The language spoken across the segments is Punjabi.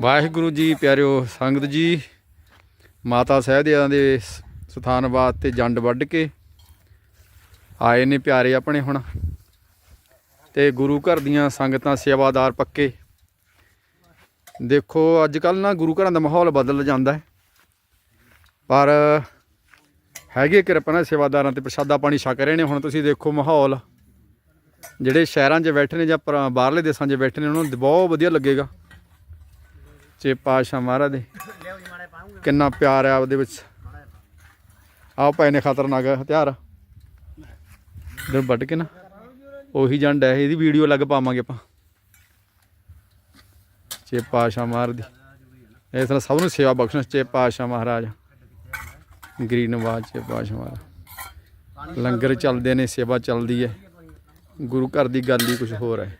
ਵਾਹਿਗੁਰੂ ਜੀ, ਪਿਆਰਿਓ ਸੰਗਤ ਜੀ, ਮਾਤਾ ਸਹਿਬਿਆਂ ਦੇ ਸਥਾਨ ਵਾਸਤੇ ਜੰਡ ਵੱਢ ਕੇ ਆਏ ਨੇ ਪਿਆਰੇ ਆਪਣੇ ਹੁਣ। ਤੇ ਗੁਰੂ ਘਰ ਦੀਆਂ ਸੰਗਤਾਂ ਸੇਵਾਦਾਰ ਪੱਕੇ। ਦੇਖੋ ਅੱਜ ਕੱਲ ਨਾ ਗੁਰੂ ਘਰਾਂ ਦਾ ਮਾਹੌਲ ਬਦਲ ਜਾਂਦਾ ਹੈ। ਪਰ ਹੈਗੇ ਕਿਰਪਾ ਨਾਲ ਸੇਵਾਦਾਰਾਂ ਤੇ ਪ੍ਰਸ਼ਾਦਾ ਪਾਣੀ ਛਕ ਰਹੇ ਨੇ। ਹੁਣ ਤੁਸੀਂ ਦੇਖੋ ਮਾਹੌਲ। ਜਿਹੜੇ ਸ਼ਹਿਰਾਂ 'ਚ ਬੈਠੇ ਨੇ ਜਾਂ ਪਰ- ਬਾਹਰਲੇ ਦੇਸ਼ਾਂ 'ਚ ਬੈਠੇ ਨੇ, ਉਹਨਾਂ ਨੂੰ ਬਹੁਤ ਵਧੀਆ ਲੱਗੇਗਾ। ਚੇ ਪਾਤਸ਼ਾਹ ਮਹਾਰਾਜ ਦੇ। ਕਿੰਨਾ ਪਿਆਰ ਆ ਉਹਦੇ ਵਿੱਚ। ਆਹ ਪਏ ਨੇ ਖਤਰਨਾਕ ਹਥਿਆਰ। ਇਧਰ ਵੱਢ ਕੇ ਨਾ। ਉਹੀ ਜੰਡ ਹੈ, ਇਹਦੀ ਵੀਡੀਓ ਲੱਗ ਪਾਵਾਂਗੇ ਆਪਾਂ। ਚੇ ਪਾਤਸ਼ਾਹ ਮਹਾਰਾਜ ਦੀ। ਇਸ ਤਰ੍ਹਾਂ ਸਭ ਨੂੰ ਸੇਵਾ ਬਖਸ਼ਣ ਚੇ ਪਾਤਸ਼ਾਹ ਮਹਾਰਾਜ। ਗਰੀਨ ਨਵਾਜ ਚੇ ਪਾਤਸ਼ਾਹ ਮਹਾਰਾਜ। ਲੰਗਰ ਚੱਲਦੇ ਨੇ, ਸੇਵਾ ਚੱਲਦੀ ਹੈ। ਗੁਰੂ ਘਰ ਦੀ ਗੱਲ ਹੀ ਕੁਝ ਹੋਰ ਹੈ।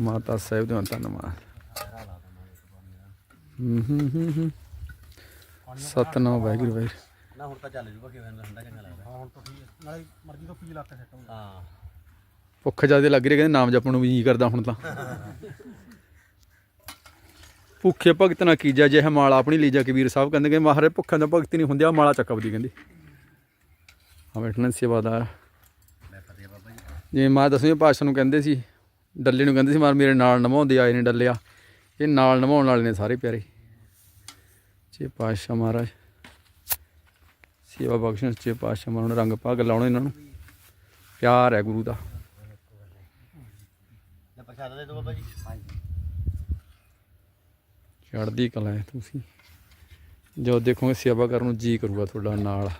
ਮਾਤਾ ਸਾਹਿਬ ਦਾ ਧੰਨਵਾਦ। ਹੂੰ ਹੂੰ ਹੂੰ ਹੂੰ। ਸਤਨਾਮ ਵਾਹਿਗੁਰੂ ਵਾਹਿਗੁਰੂ। ਨਾ ਹੁਣ ਤਾਂ ਚੱਲ ਜੂਗਾ ਕਿਵੇਂ ਠੰਡਾ ਚੰਗਾ ਲੱਗਦਾ। ਹਾਂ ਹੁਣ ਤਾਂ ਠੀਕ ਹੈ। ਨਾਲੇ ਮਰਜ਼ੀ ਤੋਂ ਪੀ ਲੱਗ ਸੈੱਟ ਹੋ ਹਾਂ। ਭੁੱਖ ਜ਼ਿਆਦਾ ਲੱਗ ਰਹੀ ਹੈ, ਕਹਿੰਦੇ ਨਾਮ ਜਪਣ ਨੂੰ ਵੀ ਜੀ ਕਰਦਾ ਹੁਣ ਤਾਂ। ਭੁੱਖੇ ਭਗਤ ਨਾ ਕੀਜਾ ਜੇ ਮਾਲਾ ਆਪਣੀ ਲੀਜਾ ਕਬੀਰ ਸਾਹਿਬ ਕਹਿੰਦੇ ਕਿ ਮਹਾਰੇ ਭੁੱਖਾਂ ਦਾ ਭਗਤ ਨਹੀਂ ਹੁੰਦਿਆ ਮਾਲਾ ਚੱਕਵਦੀ ਕਹਿੰਦੀ। ਆ ਬੈਠਣਾ ਸੇਵਾਦਾਰ ਮੈਂ ਫਤਿਹ ਬਾਬਾ ਜੀ। ਜਿਵੇਂ ਮਾਂ ਦਸਵੇਂ ਪਾਤਸ਼ਾਹ ਨੂੰ ਕਹਿੰਦੇ ਸੀ ਡੱਲੇ ਨੂੰ ਕਹਿੰਦੇ ਸੀ ਮਾਰ ਮੇਰੇ ਨਾਲ ਨਵਾਉਂਦੇ ਆਏ ਨੇ ਡੱਲਿਆ ਇਹ ਨਾਲ ਨਵਾਉਣ ਵਾਲੇ ਨੇ ਸਾਰੇ ਪਿਆਰੇ। ਚੇ ਪਾਤਸ਼ਾਹ ਮਹਾਰਾਜ ਸੇਵਾ ਬਖਸ਼ਣ ਚੇ ਪਾਤਸ਼ਾਹ ਮਹਾਰਾਜ ਰੰਗ ਭਾਗ ਲਾਉਣ ਇਹਨਾਂ ਨੂੰ। ਪਿਆਰ ਹੈ ਗੁਰੂ ਦਾ। ਲੈ ਪ੍ਰਸ਼ਾਦਾ ਦੇ ਦਿਓ ਬਾਬਾ ਜੀ। ਹਾਂਜੀ ਚੜ੍ਹਦੀ ਕਲਾ ਹੈ ਤੁਸੀਂ। ਜੋ ਦੇਖੋਗੇ ਸੇਵਾ ਕਰਨ ਨੂੰ ਜੀ ਕਰੂਗਾ ਤੁਹਾਡਾ ਨਾਲ।